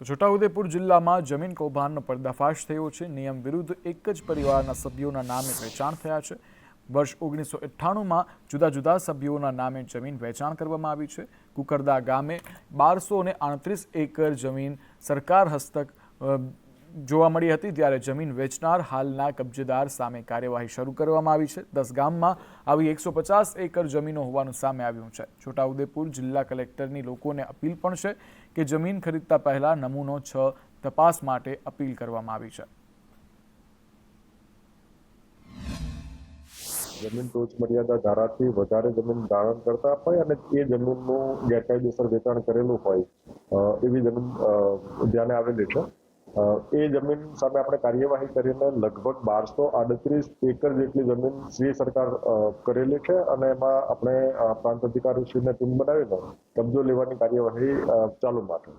છોટાઉદેપુર જિલ્લામાં જમીન કૌભાંડનો પર્દાફાશ થયો છે. નિયમ વિરુદ્ધ એક જ પરિવારના સભ્યોના નામે વેચાણ થયા છે. વર્ષ ઓગણીસો અઠ્ઠાણુંમાં જુદા જુદા સભ્યોના નામે જમીન વેચાણ કરવામાં આવી છે. કુકરદા ગામે બારસો અને આડત્રીસ એકર જમીન સરકાર હસ્તક જોવા મળી હતી ત્યારે જમીન વેચનાર હાલના કબજેદાર સામે કાર્યવાહી શરૂ કરવામાં આવી છે. દસ ગામમાં આવી એકસો પચાસ એકર જમીનો હોવાનું સામે આવ્યું છે. છોટાઉદેપુર જિલ્લા કલેક્ટરની લોકોને અપીલ પણ છે કે જમીન ખરીદતા પહેલા નમૂનો છ તપાસ માટે અપીલ કરવામાં આવી છે. જમીન ટોચ મર્યાદા ધારાથી વધારે જમીન ધારણ કરતા હોય અને એ જમીનનું ગેરકાયદેસર વેચાણ કરેલું હોય એવી જમીન ધ્યાને આવેલી છે. એ જમીન સામે આપણે કાર્યવાહી કરીને લગભગ બારસો આડત્રીસ એકર જેટલી જમીન શ્રી સરકાર કરેલી છે અને એમાં આપણે પ્રાંત અધિકારીશ્રીને ટીમ બનાવીને કબજો લેવાની કાર્યવાહી ચાલુ છે